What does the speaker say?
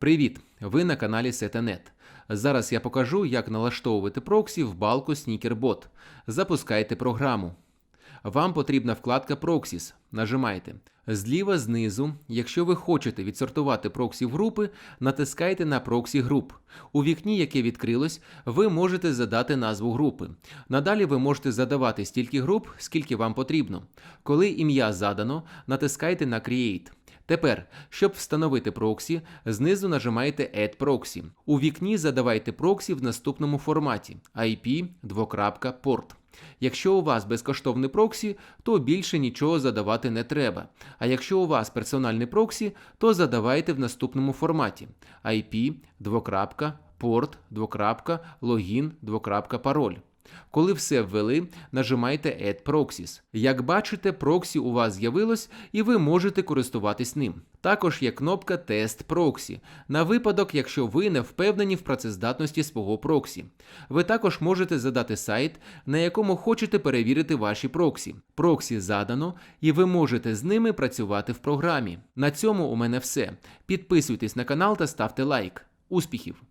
Привіт! Ви на каналі Setanet. Зараз я покажу, як налаштовувати проксі в балку SneakerBot. Запускайте програму. Вам потрібна вкладка Proxies. Нажимайте. Зліва знизу, якщо ви хочете відсортувати проксі в групи, натискайте на проксі груп. У вікні, яке відкрилось, ви можете задати назву групи. Надалі ви можете задавати стільки груп, скільки вам потрібно. Коли ім'я задано, натискайте на Create. Тепер, щоб встановити проксі, знизу нажимаєте Add Proxy. У вікні задавайте проксі в наступному форматі IP порт. Якщо у вас безкоштовний проксі, то більше нічого задавати не треба. А якщо у вас персональний проксі, то задавайте в наступному форматі IP логін двокрапка пароль. Коли все ввели, нажимайте Add Proxies. Як бачите, проксі у вас з'явилось і ви можете користуватись ним. Також є кнопка Тест Proxy на випадок, якщо ви не впевнені в працездатності свого проксі. Ви також можете задати сайт, на якому хочете перевірити ваші проксі. Проксі задано, і ви можете з ними працювати в програмі. На цьому у мене все. Підписуйтесь на канал та ставте лайк. Успіхів!